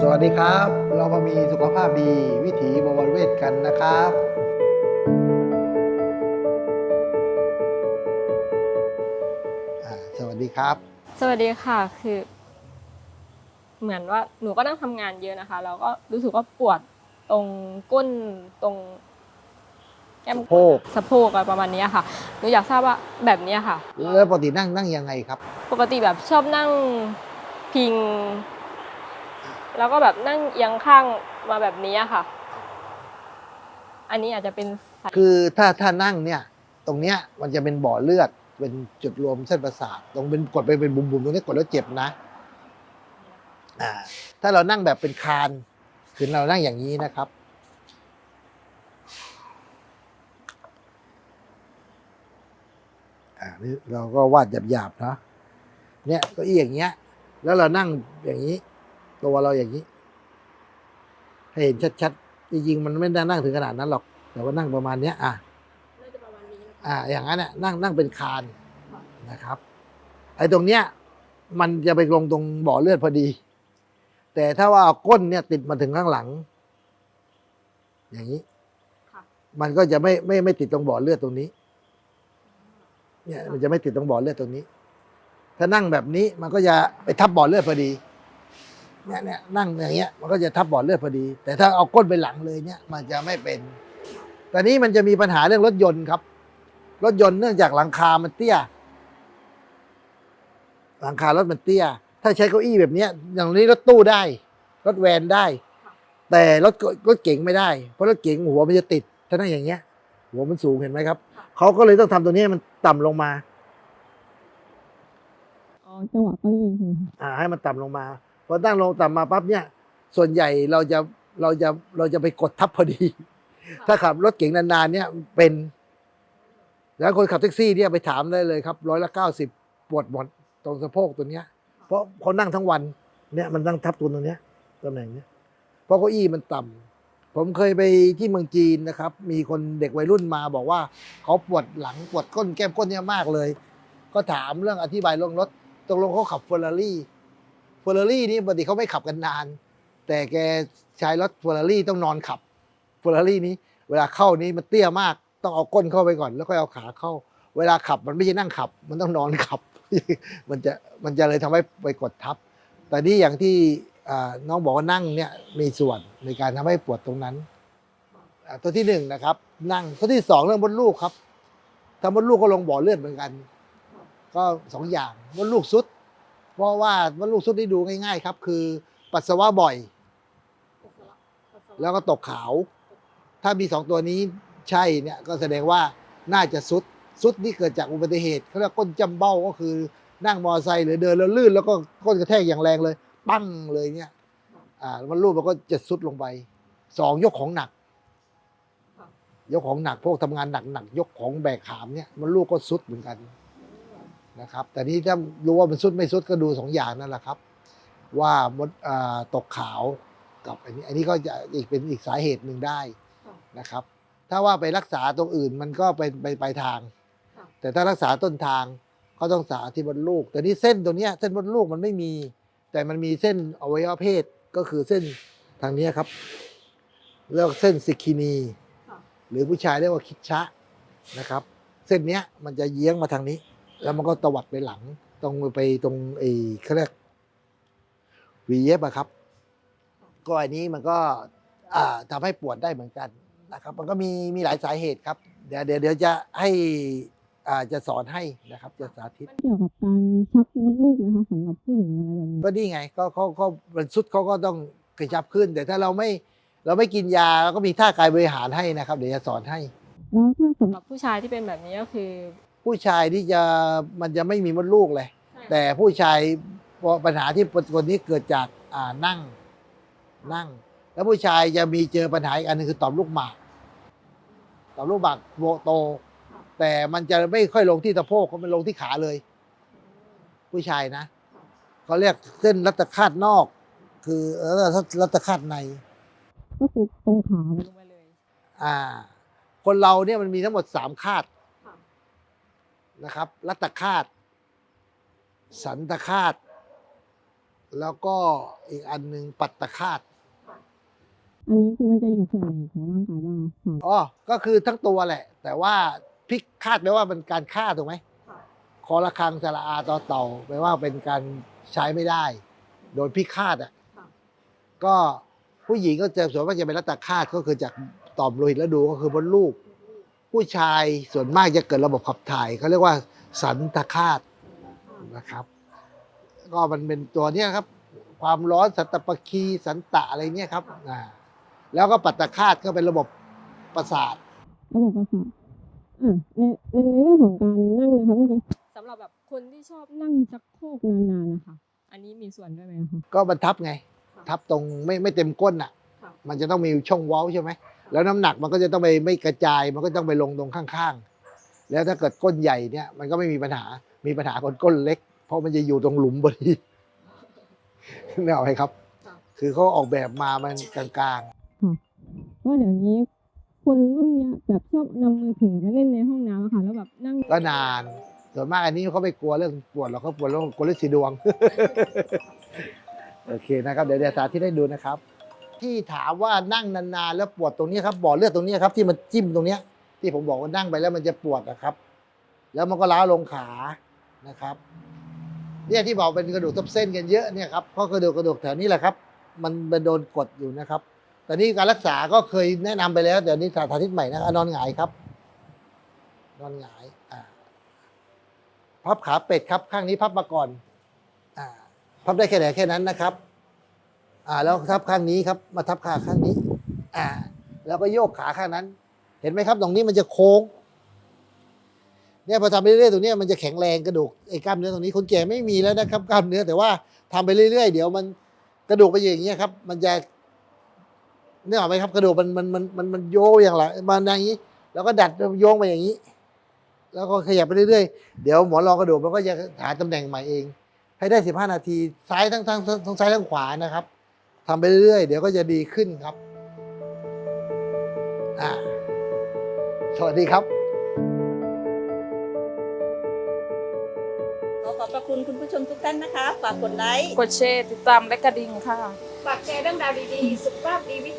สวัสดีครับ เรามามีสุขภาพดีวิถีบวรเวทกันนะครับอ่าสวัสดีครับ สวัสดีค่ะคือ เหมือนว่าหนูก็นั่งทำงานเยอะนะคะ แล้วก็รู้สึกว่าปวดตรงก้นตรง แก้มสะโพก สะโพกอะไรประมาณเนี้ยค่ะหนูอยากทราบว่าแบบเนี้ยค่ะ แล้วปกตินั่งนั่งยังไงครับ ปกติแบบชอบนั่งพิง แล้วก็แบบนั่งเอียงข้างมาแบบนี้ค่ะ อันนี้อาจจะเป็นสาคือถ้าถ้านั่งเนี่ย ตรงเนี้ยมันจะเป็นบ่อเลือด เป็นจุดรวมเส้นประสาทตรงเป็นกดไปเป็นบุ๋มๆตรงนี้กดแล้วเจ็บนะอ่าถ้าเรานั่งแบบเป็นคานคือเรานั่งอย่างนี้นะครับ อ่านี่เราก็วาดหยาบๆนะเนี่ยเก็อี้อย่างเงี้ย แล้วเรานั่งอย่างนี้ ตัวเราอย่างนี้ ให้เห็นชัดๆจริงๆมันไม่ได้นั่งถึงขนาดนั้นหรอก แต่ว่านั่งประมาณเนี้ย อะน่าจะประมาณนี้อ่า อย่างนั้นน่ะนั่งนั่งเป็นคานนะครับ ไอ้ตรงเนี้ย มันจะไปลงตรงบ่อเลือดพอดี แต่ถ้าว่าเอาก้นเนี่ยติดมาถึงข้างหลัง อย่างนี้ค่ะมันก็จะไม่ไม่ไม่ติดตรงบ่อเลือดตรงนี้ เนี่ย มันจะไม่ติดตรงบ่อเลือดตรงนี้ ถ้านั่งแบบนี้มันก็จะไปทับบ่อเลือดพอดี เนี่ยเนี่ยนั่งอย่างเงี้ยมันก็จะทับบ่อเลือดพอดี แต่ถ้าเอาก้นไปหลังเลยเนี่ยมันจะไม่เป็นตอนนี้มันจะมีปัญหาเรื่องรถยนต์ครับ รถยนต์เนื่องจากหลังคามันเตี้ย หลังคารถมันเตี้ย ถ้าใช้เก้าอี้แบบเนี้ย อย่างนี้รถตู้ได้ รถแวนได้ แต่รถรถเก๋งไม่ได้ เพราะรถเก๋งหัวมันจะติด ถ้านั่งอย่างเงี้ย หัวมันสูงเห็นไหมครับ เขาก็เลยต้องทำตัวนี้ให้มันต่ำลงมาอ๋อจังหวะเก็ยิงอ่าให้มันต่ำลงมา พอตั้งลงต่ำมาปั๊บเนี่ย ส่วนใหญ่เราจะเราจะเราจะไปกดทับพอดี ถ้าขับรถเก๋งนานๆเนี่ยเป็น แล้วคนขับแท็กซี่เนี่ยไปถามได้เลยครับร้อยละเก้าสิบปวดหมดตรงสะโพกตัวเนี้ย เพราะเขานั่งทั้งวันเนี่ยมันนั่งทับตัวตรงเนี้ยตำแหน่งเนี้ยเพราะเก้าอี้มันต่ำผมเคยไปที่เมืองจีนนะครับ มีคนเด็กวัยรุ่นมาบอกว่าเขาปวดหลังปวดก้นแก้มก้นเนี่ยมากเลย ก็ถามเรื่องอธิบายเรื่องรถตกลงเขาขับเฟอร์รารี่เฟอร์รารี่นี่ปกติเขาไม่ขับกันนาน แต่แกใช้รถฟอร์รารี่ต้องนอนขับฟอร์รารี่นี้ เวลาเข้านี้มันเตี้ยมาก ต้องเอาก้นเข้าไปก่อน แล้วค่อยเอาขาเข้า เวลาขับมันไม่ใช่นั่งขับ มันต้องนอนขับ มันจะมันจะเลยทำให้ไปกดทับ แต่นี่อย่างที่น้องบอกว่านั่งเนี่ยมีส่วนในการทำให้ปวดตรงนั้นตัวที่หนึ่งนะครับ นั่งตัวที่สองเรื่องมดลูกครับถ้ามดลูกก็ลงบ่อเลือดเหมือนกัน ก็สองอย่างมดลูกซุด เพราะว่ามดลูกซุดที่ดูง่ายๆ ครับ คือปัสสาวะบ่อย แล้วก็ตกขาว ถ้ามีสองตัวนี้ใช่เนี่ยก็แสดงว่าน่าจะซุดซุดนี่เกิดจากอุบัติเหตุเขาเรียกก้นจำเบ้าก็คือนั่งมอเตอร์ไซค์หรือเดินแล้วลื่น แล้วก็ก้นกระแทกอย่างแรงเลย ปั้งเลยเนี่ย อ่ามันรูปมันก็จะซุดลงไปสองยกของหนัก ยกของหนักพวกทำงานหนักๆยกของแบกหามเนี่ย มันลูกก็ซุดเหมือนกัน นะครับ แต่นี้ถ้ารู้ว่ามันซุดไม่ซุดก็ดูสองอย่างนั่นแหละครับ ว่ามดอ่าตกขาวกับอันนี้อันนี้ก็จะอีกเป็นอีกสาเหตุหนึ่งได้นะครับ ถ้าว่าไปรักษาตรงอื่นมันก็เป็นไปไปทาง แต่ถ้ารักษาต้นทางก็ต้องรักษาที่มดลูก แต่นี่เส้นตรงเนี้ยเส้นมดลูกมันไม่มี แต่มันมีเส้นอวัยวะเพศก็คือเส้นทางเนี้ยครับเรียกว่าเส้นซิคินี หรือผู้ชายเรียกว่าคิดชะนะครับ เส้นเนี้ยมันจะเยี้ยงมาทางนี้ แล้วมันก็ตวัดไปหลัง ตรงไปตรงไอ้เขาเรียกวีเย็บอะครับ ก็อันนี้มันก็อ่าทำให้ปวดได้เหมือนกันนะครับ มันก็มีมีหลายสาเหตุครับ เดี๋ยวเดี๋ยวเดี๋ยวจะให้อ่าจะสอนให้นะครับ จะสาธิต เกี่ยวกับการชักมดลูกไหมคะสำหรับผู้หญิงอะไรแบบนี้ก็นี่ไงก็เขาเขามันสุดเขาก็ต้องกระชับขึ้น แต่ถ้าเราไม่เราไม่กินยาเราก็มีท่ากายบริหารให้นะครับ เดี๋ยวจะสอนให้ แล้วถ้าสำหสำหรับ รับผู้ชายที่เป็นแบบนี้ก็คือ ผู้ชายที่จะมันจะไม่มีมดลูกเลย แต่ผู้ชายพอปัญหาที่คนนี้เกิดจากอ่านั่งนั่ง แล้วผู้ชายจะมีเจอปัญหาอีกอันหนึงคือต่อมลูกหมากต่อมลูกหมากโตโตแต่มันจะไม่ค่อยลงที่สะโพกเขามันลงที่ขาเลย ผู้ชายนะเขาเรียกเส้นรัตคาตนอก คือเออรัตคาตในก็คือตรงขาลงไปเลย อ่า คนเราเนี่ยมันมีทั้งหมดสามคาดค่ะ นะครับรัตคาต สันตคาต แล้วก็อีกอันหนึ่งปัตตคาตอันนี้คือมันจะอยู่ส่วนไหนของร่างกายบ้างค่ะอ๋อก็คือทั้งตัวแหละ แต่ว่าพิฆาตแปลว่าเป็นการฆ่าถูกไหมคอระคังสระอาต่อเต่าแปลว่าเป็นการใช้ไม่ได้ โดนพิฆาตอะก็ผู้หญิงก็จะส่วนมากจะเป็นรัตคาตก็คือจากต่อมโลหิตแล้วดูก็คือมดลูก ผู้ชายส่วนมากจะเกิดระบบขับถ่ายเขาเรียกว่าสันตคาตนะครับ ก็มันเป็นตัวเนี้ยครับ ความร้อนสันตปคีสันตะอะไรเนี้ยครับอ่าแล้วก็ปัตตคาตก็เป็นระบบประสาทระบบประสาทอะในในในเรื่องของการนั่งนะคะเมื่อกี้สำหรับแบบคนที่ชอบนั่งชักโครกนานๆนะคะ อันนี้มีส่วนด้วยไหมคะก็บรรทับไงค่ะทับตรงไม่ไม่เต็มก้นอะค่ะ มันจะต้องมีช่องเว้าใช่ไหม แล้วน้ำหนักมันก็จะต้องไปไม่กระจายมันก็ต้องไปลงตรงข้างๆ แล้วถ้าเกิดก้นใหญ่เนี่ยมันก็ไม่มีปัญหามีปัญหาคนก้นเล็ก เพราะมันจะอยู่ตรงหลุมพอดีนึกออกไหมครับ คือเขาออกแบบมามันกลางว่าเดี๋ยวนี้คนรุ่นเนี้ยแบบชอบนำมือถือไปเล่นในห้องน้ำอะค่ะแล้วแบบนั่งๆก็นานส่วนมากอันนี้เขาไม่กลัวเรื่องปวดหรอกเขาปวดเรื่องกลัวเรื่องสีดวง โอเคนะครับ เดี๋ยวเดี๋ยวสาธิตให้ดูนะครับ ที่ถามว่านั่งนานๆแล้วปวดตรงนี้ครับบ่อเลือดตรงนี้ครับที่มันจิ้มตรงเนี้ยที่ผมบอกว่านั่งไปแล้วมันจะปวดนะครับ แล้วมันก็ล้าลงขานะครับเนี่ยที่บอกเป็นกระดูกทับเส้นกันเยอะเนี่ยครับเพราะกระดูกกระดูกแถวนี้แหละครับ มันมันโดนกดอยู่นะครับแต่นี่การรักษาก็เคยแนะนำไปแล้วแต่นี่สาธิตใหม่นะนอนหงายครับ นอนหงายอ่าพับขาเป็ดครับ ข้างนี้พับมาก่อนอ่าพับได้แค่ไหนแค่นั้นนะครับ อ่าแล้วทับข้างนี้ครับมาทับขาข้างนี้อ่าแล้วก็โยกขาข้างนั้น เห็นไหมครับตรงนี้มันจะโค้งเนี่ยพอทำไปเรื่อยๆตรงนี้มันจะแข็งแรงกระดูกไอ้กล้ามเนื้อตรงนี้คนแก่ไม่มีแล้วนะครับกล้ามเนื้อแต่ว่าทำไปเรื่อยๆ เดี๋ยวมันกระดูกไปอย่างเงี้ยครับ มันจะเนี่ยออกไหมครับกระดูกมันมันมันมันมันโยกอย่างไรมันอย่างนี้ แล้วก็ดัดโยงไปอย่างนี้ แล้วก็ขยับไปเรื่อยๆเดี๋ยวหมอนรองกระดูกมันก็จะหาตำแหน่งใหม่เอง ให้ได้สิบห้านาทีซ้ายทั้งทั้งทั้งซ้ายทั้งขวานะครับ ทำไปเรื่อยๆ เดี๋ยวก็จะดีขึ้นครับอ่าสวัสดีครับ ขอขอบพระคุณคุณผู้ชมทุกท่านนะคะ ฝากกดไลค์ กดแชร์ติดตามและกระดิ่งค่ะ ฝากแชร์เรื่องราวดีๆ สุขภาพดีวิ